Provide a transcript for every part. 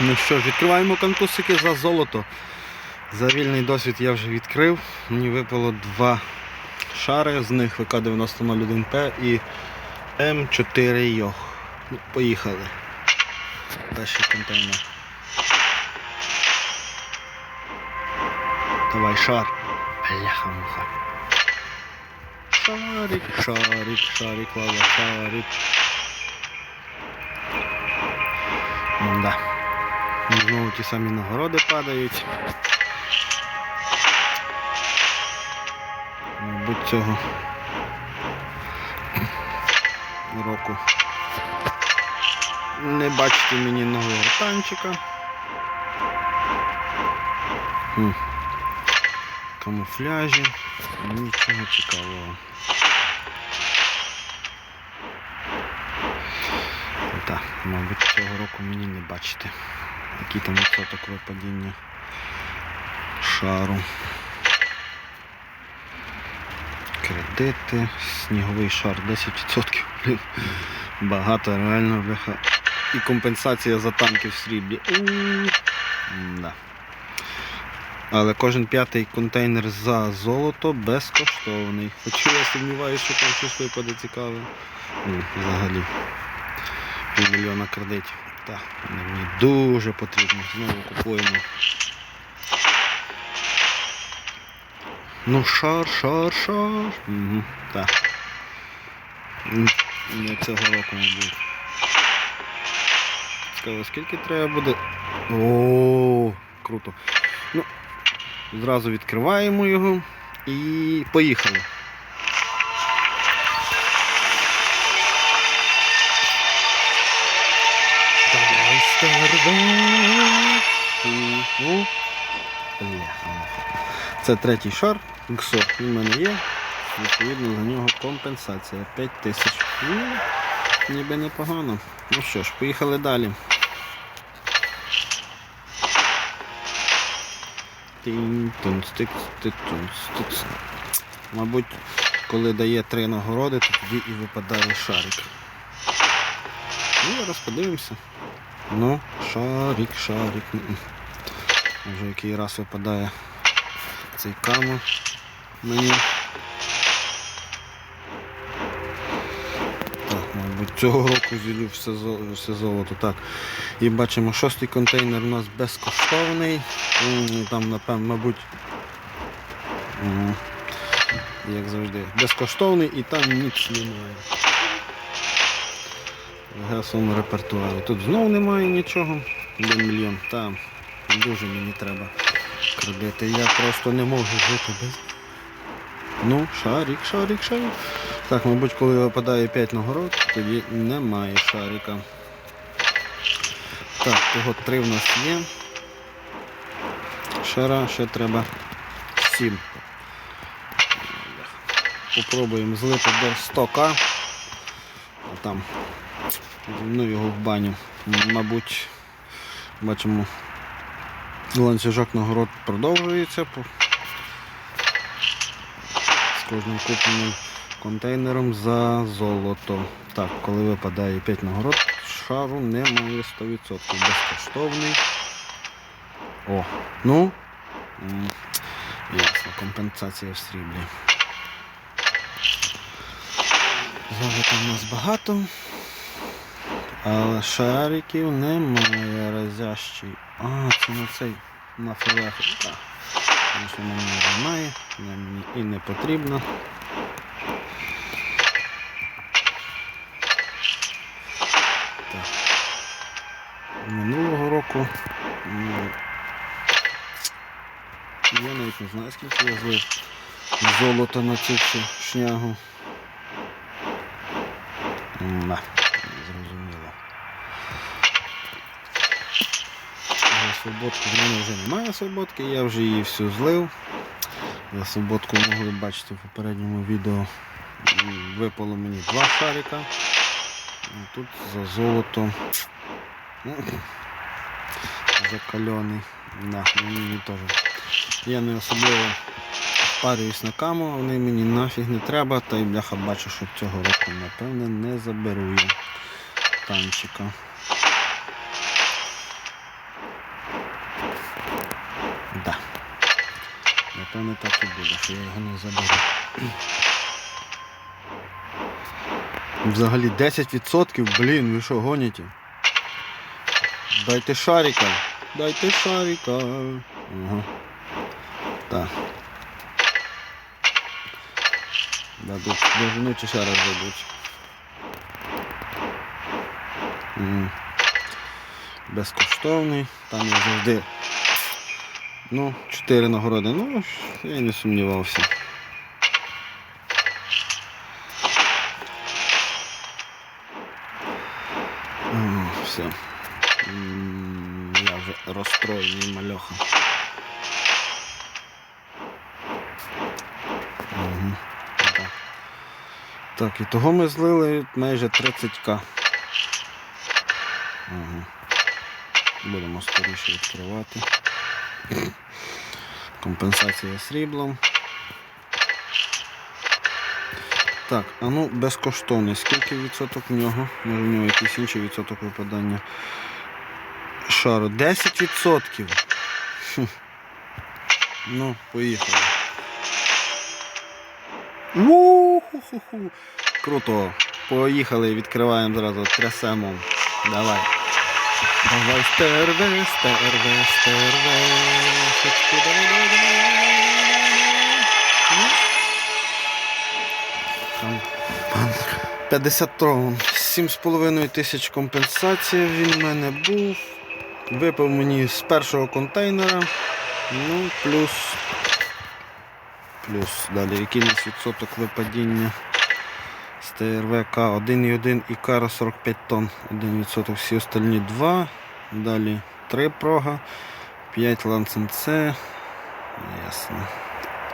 Ну що ж, відкриваємо конкурсики за золото. За вільний досвід я вже відкрив. Мені випало два шари, з них ВК-9001П і М4 Йох. Ну, поїхали. Перший контейнер. Давай шар. Бляха-муха. Шарик, шарик, шарик, лава, шарик. Да. Знову ті самі нагороди падають. Мабуть, цього року. Не бачите мені нового танчика. Камуфляжі. Нічого цікавого. Так, мабуть, цього року мені не бачите. Який там відсоток випадіння шару. Кредити, сніговий шар 10%. Блін. Багато реально бляха. І компенсація за танки в сріблі. Да. Але кожен п'ятий контейнер за золото безкоштовний. Хоча я сумніваюся, що там щось випаде цікаве. Взагалі. Півмільйона кредитів. Так, вони мені дуже потрібно. Знову купуємо. Ну, шар, шар, шар. Угу, так. Не цього року, мабуть. Цікаво, скільки треба буде. О, круто. Ну, зразу відкриваємо його і поїхали. Це третій шар. ГСО він в мене є. Відповідно за нього компенсація 5 тисяч. Ну, ніби непогано. Ну що ж, поїхали далі. Мабуть, коли дає три нагороди, то тоді і випадає шарик. Ну, зараз подивимося. Ну, шарик, шарик. Вже який раз випадає цей камо мені. Мабуть, цього року зілю все, все золото. Так. І бачимо, шостий контейнер у нас безкоштовний. Там, напевно, мабуть, як завжди, безкоштовний і там ніч немає. Гасовому репертуарі. Тут знову немає нічого. Мільйон. Там дуже мені треба кредити. Я просто не можу жити без. Ну, шарик, шарик, шарик. Так, мабуть, коли випадає 5 нагород, тоді немає шарика. Так, того 3 в нас є. Шара ще треба 7. Попробуємо злити до 100к. А там ну його в баню. Мабуть, бачимо, ланцюжок нагород продовжується. З кожним купленим контейнером за золото. Так, коли випадає 5 нагород, шару немає 100%. Безкоштовний. О, ну. Ясно, компенсація в сріблі. Золота в нас багато. Але шариків немає разящий. А, це на цей на філеху. Тому що мене немає, мені і не потрібно. Так. Минулого року я навіть не знаю, скільки я злив золота на цю шнягу. Да, За свободку в мене вже немає свободки, я вже її всю злив. За свободку могли бачити в попередньому відео. Випало мені два шарика. Тут за золото. Закальоний. Да, мені теж. Я не особливо парююсь на каму, вони мені нафіг не треба, та й бляха бачу, що цього року, напевне, не заберу я танчика. Напевне так і буде, що я його не заберу. Взагалі 10%, блін, ви що гоніте? Дайте шарика. Дайте шарика. Ага. Так. Дадуть. Дожину чи ще раз дадуть. Безкоштовний. Там я завжди. Ну, 4 нагороди. Ну, я не сумнівався. Все. Я вже розстроєний мальоха. Так. так, і того ми злили майже 30к. Угу. Будемо скоріше відкривати. Компенсація сріблом. Так, а ну безкоштовний. Скільки відсоток в нього? Може в нього якийсь інший відсоток випадання. Шару. 10 відсотків. Ну, поїхали. У-ху-ху-ху. Круто. Поїхали, відкриваємо зразу, трясемо. Давай. Давай, давай, давай, давай. Там 50 трон. 7,5 тисяч компенсації він в мене був. Випав мені з першого контейнера. Ну, плюс. Плюс далі який у нас відсоток випадіння. З ТРВК 1,1 і кара 45 тонн. 1%, всі остальні 2. Далі 3 прога, 5 ланценце. Ясно.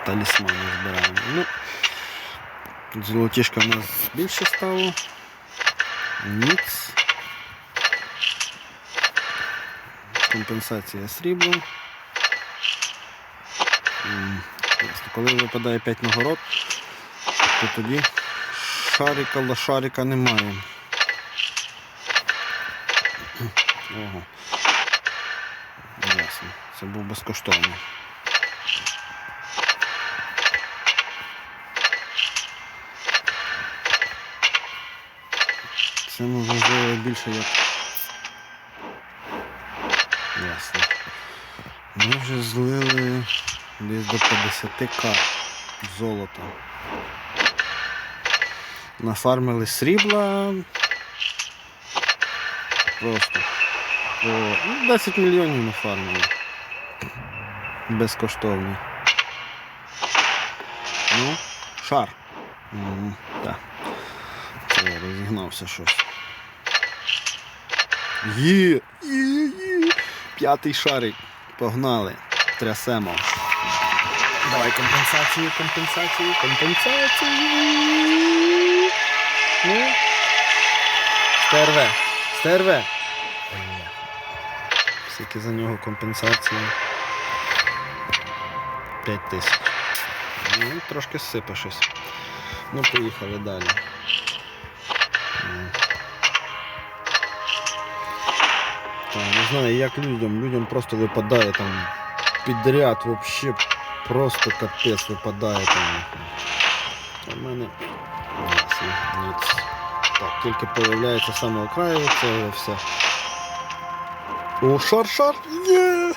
Талісмани збираємо. Ну, золотішка в нас більше стало. Ніц. Компенсація сріблом. Коли випадає 5 нагород, то тоді шарика лошарика немає. Ого. Ясно. Це був безкоштовно. Це ми вважали більше як. Ясно. Ми вже злили десь до 50к золота. Нафармили срібла. Просто. О, ну, 10 мільйонів нафармили. Безкоштовний. Ну, шар. М, Так. Це розігнався щось. Є! Є, є! П'ятий шарик. Погнали. Трясемо. Давай компенсацію, компенсацію, компенсацію. Ну. Стерве. Стерве. Скільки за нього компенсація? 5 тисяч. Ну, трошки сипе щось. Ну, поїхали далі. М. Та, не знаю, як людям. Людям просто випадає там підряд, взагалі просто капець випадає там. В мене ясно, ніц. Так, тільки появляється з самого краю, це все. О, шар-шар! Є!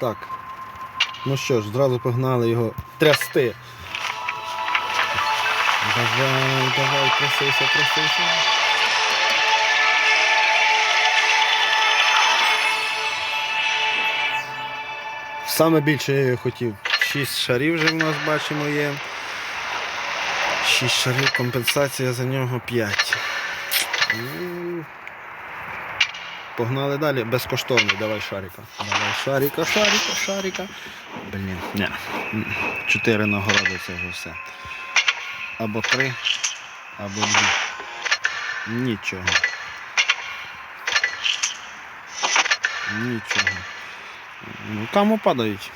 Так. Ну що ж, зразу погнали його трясти. Давай, давай, трясися, трясися. Саме більше я хотів. 6 шарів вже в нас бачимо є. 6 шарів, компенсація за нього 5. Ну, Погнали далі, безкоштовний, давай шарика. Давай шарика, шарика, шарика. Блін. М. Чотири нагороди це вже все. Або три, або дві. Нічого. Нічого. Ну, каму падають.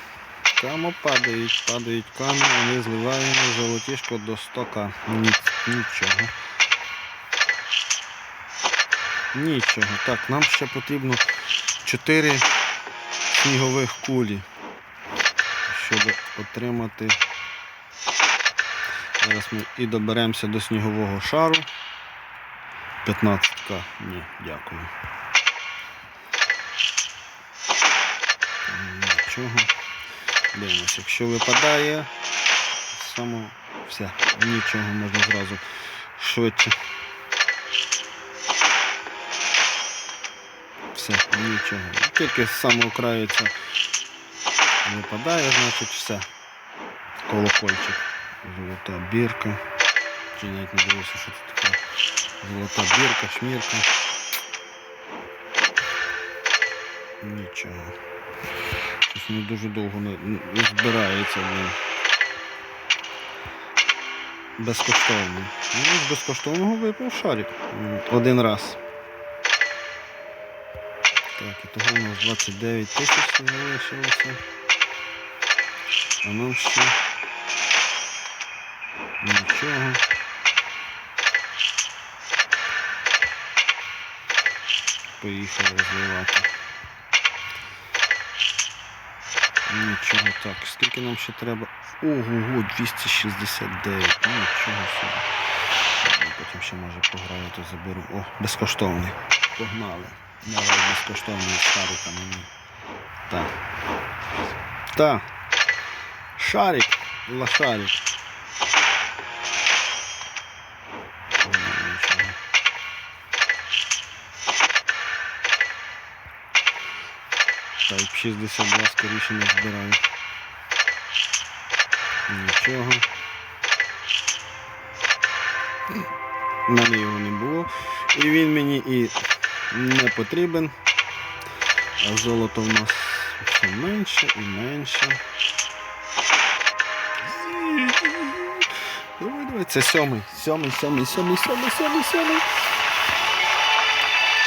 Каму падають, падають каму, ми зливаємо золотішко до 100к. Ні, нічого. Нічого. Так, нам ще потрібно 4 снігових кулі. щоб отримати. Зараз ми і доберемося до снігового шару. 15к. Ні, дякую. Нічого. Дивимося, якщо випадає, само все, нічого можна зразу швидше. Все, нічого. Тільки з самого краю це випадає, значить все. Колокольчик. Золота бірка. Чи навіть не дивився, що це таке. Золота бірка, шмірка. Нічого. Щось не дуже довго не, не збирається. Блин. Безкоштовно. Ну, з безкоштовного випав шарик. Один раз. Так, і того у нас 29 тисяч залишилося. А нам ще нічого. Поїхали розливати. Нічого так. Скільки нам ще треба? Ого, 269. Нічого собі. Ну, Потім ще може пограю, то заберу. О, безкоштовний. Погнали. Давай безкоштовний шарик мені. Так. Так. Шарик. Лошарик. Type 62 скоріше не збираю. Нічого. У мене його не було. І він мені і не потрібен. А золото в нас все менше і менше. Давай, давай, це сьомий. Сьомий, сьомий, сьомий, сьомий, сьомий, сьомий.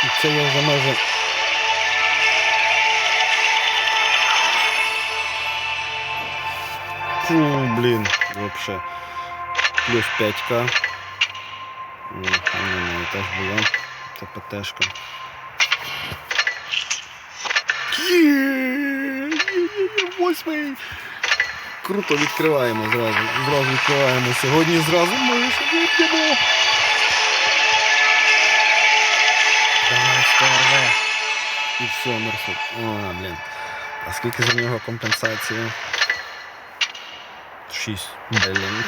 І це я вже майже. Фу, блін, вообще. Плюс 5к. Ні, у мене теж була. Це ПТшка. Восьмий. Круто відкриваємо зразу. Зразу відкриваємо. Сьогодні зразу ми вип'ємо. Давай. І все, мерсу. О, блін. А скільки за нього компенсація? 6. Блін.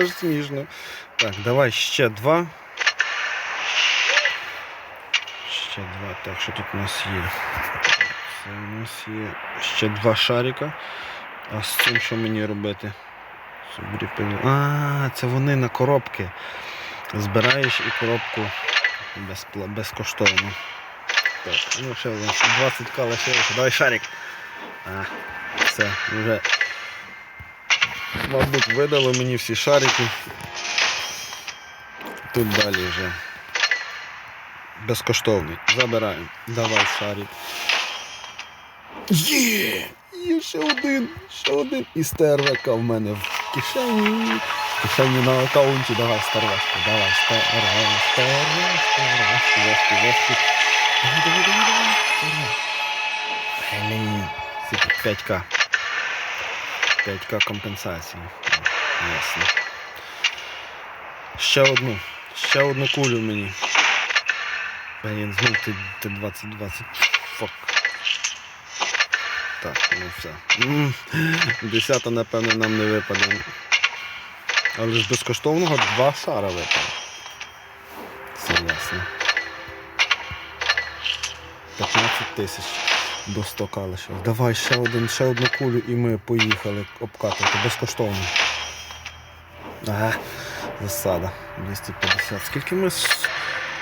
Аж смішно. Так, давай ще два. Ще два. Так, що тут у нас є? У нас є ще два шарика. А з цим що мені робити? А, це вони на коробки. Збираєш і коробку безпла... безкоштовно. Так, ну ще у нас 20к лишилося. Давай шарик. А, все, вже. Мабуть, видали мені всі шарики. Тут далі вже. Безкоштовний. Забираємо. Давай шарик. Є! Є ще один, ще один. І стервека в мене в кишені. В кишені на аккаунті. Давай стервешку, давай стерва, стерва, стерва, вешки, вешки. Давай, давай, давай, давай. Блін, 5к. 5к компенсації. Ясно. Ще одну. Ще одну кулю мені. Блін, знов ти, ти 20-20. Фак. Так, ну все. Десята, напевно, нам не випаде. Але ж безкоштовного два шара випало. Це ясно. 15 тисяч до 100 калишів. Давай ще один, ще одну кулю і ми поїхали обкатувати безкоштовно. Ага, засада. 250. Скільки ми.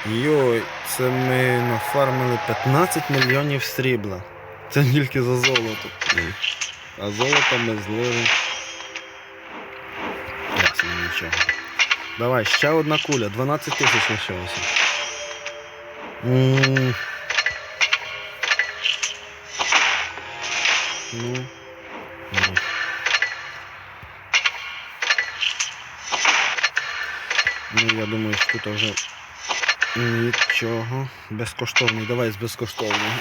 Йой, це ми нафармили 15 мільйонів срібла. Це тільки за золото. А золото ми злили. Ясно, нічого. Давай, ще одна куля, 12 тисяч лишилося. Ну. Ну, я думаю, що тут вже нічого. Безкоштовний. Давай з безкоштовного.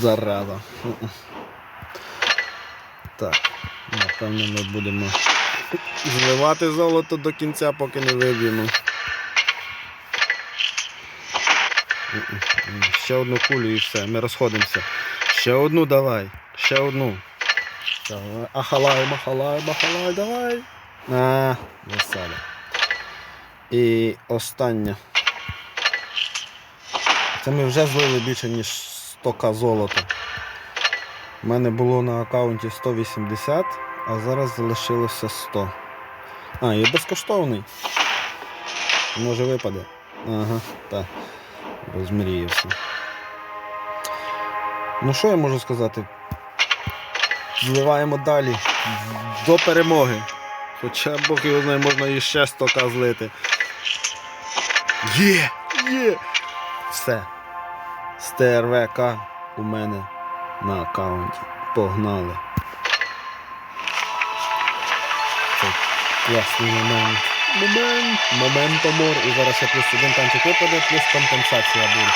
Зараза. Так, напевно, ми будемо зливати золото до кінця, поки не виб'ємо. Ще одну кулю і все, ми розходимося. Ще одну давай, ще одну. Давай. Ахалай, махалай, махалай, давай. А, засада. І остання. Це ми вже злили більше, ніж 100к золота. У мене було на аккаунті 180, а зараз залишилося 100. А, і безкоштовний. Може випаде. Ага, так. Розмріявся. Ну що я можу сказати? Зливаємо далі. До перемоги. Хоча Бог його знає, можна і ще 100к злити. Є! Є! Все. З ТРВК у мене на аккаунті. Погнали. Це класний момент. Момент. Момент мор. І зараз ще плюс один танчик випаде, плюс компенсація буде.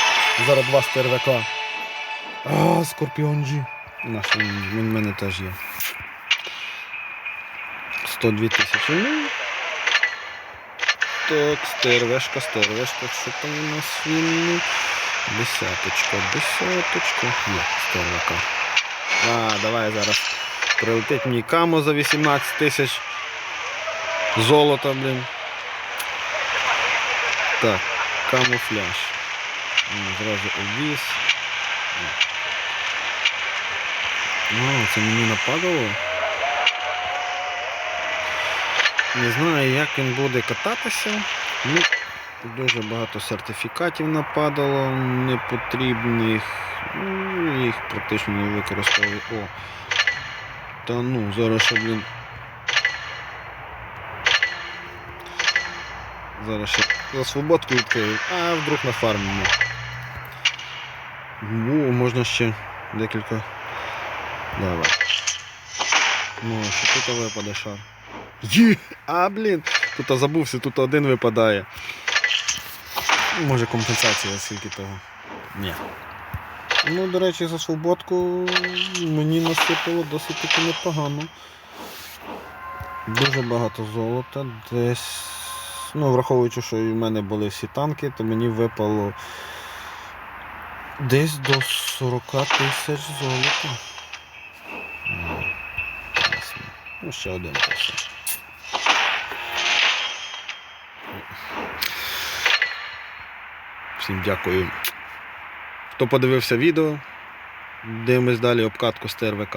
Зараз два з ТРВК. А, Скорпіон G. Наш він, в мене теж є. 102 тисячі. Ну. Так, стервешка, стервешка, що там у нас він? Десяточка, десяточка. Є, стервака. А, давай зараз. Прилетить мені камо за 18 тисяч. Золота, блін. Так, камуфляж. Зразу обвіз. О, це мені нападало. Не знаю, як він буде кататися. Ну, дуже багато сертифікатів нападало непотрібних. Ну, їх практично не використовую. О. Та ну, зараз ще, блін. Зараз ще за свободку відкрию, а вдруг нафармимо. Ну, можна ще декілька. Давай. Ну, що тут випаде шар. Є! А, блін! Тут забувся, тут один випадає. Може компенсація скільки того. Ні. Ну, до речі, за свободку мені насипало досить таки непогано. Дуже багато золота, десь. Ну, враховуючи, що в мене були всі танки, то мені випало десь до 40 тисяч золота. Ну, ясно. Ну, ще один пише. Всім дякую. Хто подивився відео, дивимось далі обкатку з ТРВК.